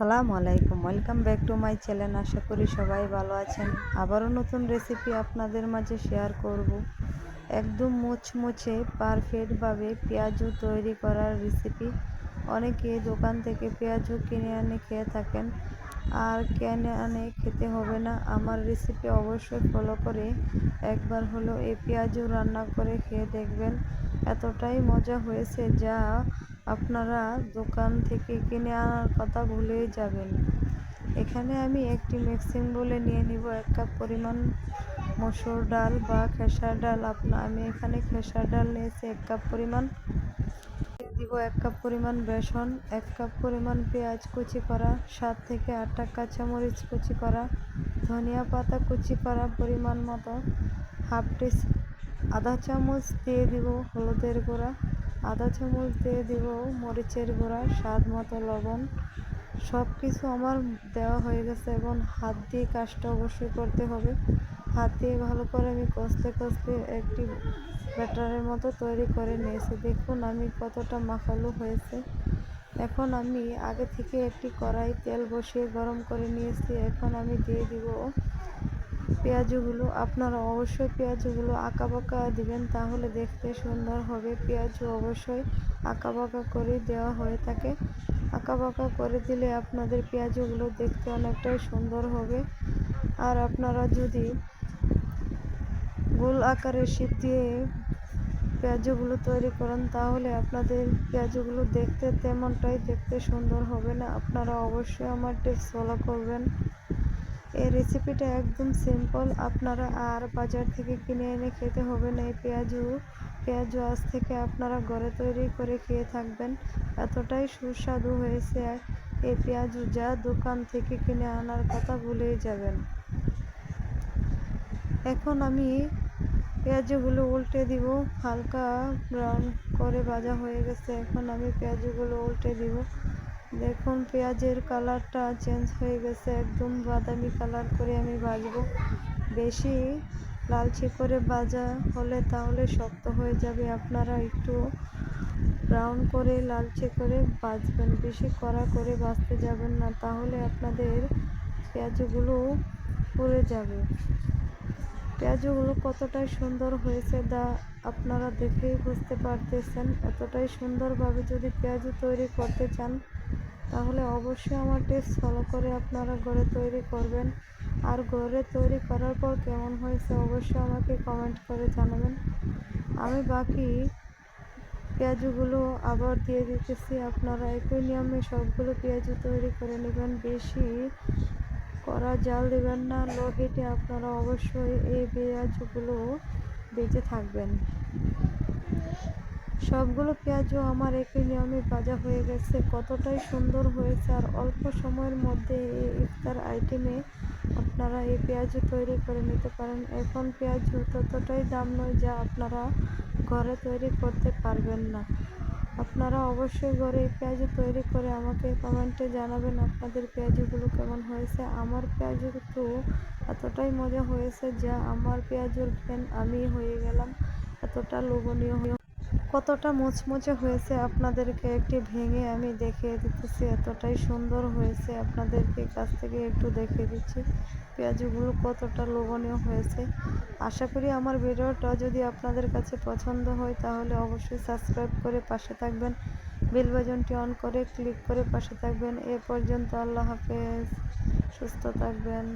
আসসালামু আলাইকুম, welcome back to my channel. আশা করি সবাই ভালো আছেন। আবারও নতুন রেসিপি আপনাদের মাঝে শেয়ার করব। একদম মুচমুচে পারফেক্টভাবে পেঁয়াজু তৈরি করার রেসিপি অনেকে দোকান থেকে পেঁয়াজু কিনে আনে খেয়ে থাকেন। আর কেনে আনে খেতে হবে না। আমার রেসিপি অবশ্যই ফলো করে একবার হলো এই পেঁয়াজু রান্না করে খেয়ে দেখবেন। এতটাই মজা হয়েছে যা আপনারা দোকান থেকে কিনে আনার কথা ভুলেই যাবেন। এখানে আমি একটি মিক্সিং বলে নিয়ে নিব। এক কাপ পরিমাণ মসুর ডাল বা খেসার ডাল। আপনার আমি এখানে খেসার ডাল নিয়েছি। এক কাপ পরিমাণ দিব, এক কাপ পরিমাণ বেসন, এক কাপ পরিমাণ পেঁয়াজ কুচি করা, সাত থেকে আটটা কাঁচামরিচ কুচি করা, ধনিয়া পাতা কুচি করা পরিমাণ মতো। হাফ টি আধা চামচ দিয়ে দিব হলুদের গুঁড়া। আধা চামচ দিয়ে দিব, মরিচের গুঁড়া, স্বাদ মতো লবণ। সব কিছু আমার দেওয়া হয়ে গেছে এবং হাত দিয়ে কাজটা অবশ্যই করতে হবে। হাত দিয়ে ভালো করে আমি কষতে কষতে একটি ব্যাটারের মতো তৈরি করে নিয়েছি। দেখুন আমি কতটা মাখালু হয়েছে। এখন আমি আগে থেকে একটি কড়াই তেল বসিয়ে গরম করে নিয়েছি। এখন আমি দিয়ে দিব পেঁয়াজগুলো, আপনারা অবশ্যই পেঁয়াজগুলো আঁকা বাঁকা দিবেন, তাহলে দেখতে সুন্দর হবে। পেঁয়াজ অবশ্যই আঁকা বাঁকা করে দেওয়া হয়ে থাকে। আঁকা বাঁকা করে দিলে আপনাদের পেঁয়াজগুলো দেখতে অনেকটাই সুন্দর হবে। আর আপনারা যদি গোল আকারের শীত দিয়ে পেঁয়াজগুলো তৈরি করেন, তাহলে আপনাদের পেঁয়াজগুলো দেখতে তেমনটাই দেখতে সুন্দর হবে না। আপনারা অবশ্যই আমার টিপস ফলো করবেন। এই রেসিপিটা একদম সিম্পল আপনারা আর বাজার থেকে কিনে এনে খেতে হবে না। এই পেঁয়াজু পেঁয়াজু আজ থেকে আপনারা ঘরে তৈরি করে খেয়ে থাকবেন। এতটাই সুস্বাদু হয়েছে। এই পেঁয়াজু যা দোকান থেকে কিনে আনার কথা ভুলেই যাবেন। এখন আমি পেঁয়াজগুলো উল্টে দিব। হালকা ব্রাউন করে ভাজা হয়ে গেছে। এখন আমি পেঁয়াজগুলো উল্টে দিব। দেখুন, পেঁয়াজের কালারটা চেঞ্জ হয়ে গেছে, একদম বাদামি কালার করে আমি ভাজবো। বেশি লালচে করে ভাজা হলে তাহলে শক্ত হয়ে যাবে। আপনারা একটু ব্রাউন করে, লালচে করে ভাজবেন। বেশি কড়া করে ভাজতে যাবেন না, তাহলে আপনাদের পেঁয়াজগুলো পুড়ে যাবে। পেঁয়াজগুলো কতটাই সুন্দর হয়েছে দা আপনারা দেখেই বুঝতে পারতেছেন। এতটাই সুন্দরভাবে যদি পেঁয়াজ তৈরি করতে চান, তাহলে অবশ্যই আমার টেস্ট ফলো করে আপনারা ঘরে তৈরি করবেন। আর ঘরে তৈরি করার পর কেমন হয়েছে অবশ্যই আমাকে কমেন্ট করে জানাবেন। আমি বাকি পেঁয়াজগুলো আবার দিয়ে দিতেছি। আপনারা একই নিয়মে সবগুলো পেঁয়াজ তৈরি করে নেবেন। বেশি কড়া জাল দেবেন না লো আপনারা অবশ্যই এই পেঁয়াজগুলো বেঁচে থাকবেন। সবগুলো পেঁয়াজও আমার একই নিয়মে ভাজা হয়ে গেছে। কতটাই সুন্দর হয়েছে আর অল্প সময়ের মধ্যে এই ইফতার আইটেমে আপনারা এই পেঁয়াজ তৈরি করে নিতে পারেন। এখন পেঁয়াজ ততটাই দাম নয় যা আপনারা ঘরে তৈরি করতে পারবেন না। আপনারা অবশ্যই ঘরে এই পেঁয়াজ তৈরি করে আমাকে কমেন্টে জানাবেন আপনাদের পেঁয়াজগুলো কেমন হয়েছে। আমার পেঁয়াজ তো এতটাই মজা হয়েছে যা আমার পেঁয়াজের ফ্যান আমি হয়ে গেলাম, এতটা লোভনীয় কতটা মুচমুচে হয়েছে আপনাদেরকে একটি ভেঙে আমি দেখিয়ে দিতেছি, এতটাই সুন্দর হয়েছে আপনাদেরকে। কাছ থেকে একটু দেখিয়ে দিচ্ছি, পেঁয়াজগুলো কতটা লোভনীয় হয়েছে। আশা করি আমার ভিডিওটা যদি আপনাদের কাছে পছন্দ হয় তাহলে অবশ্যই সাবস্ক্রাইব করে পাশে থাকবেন, বেল বাজনটি অন করে ক্লিক করে পাশে থাকবেন। এ পর্যন্ত আল্লাহ হাফেজ, সুস্থ থাকবেন।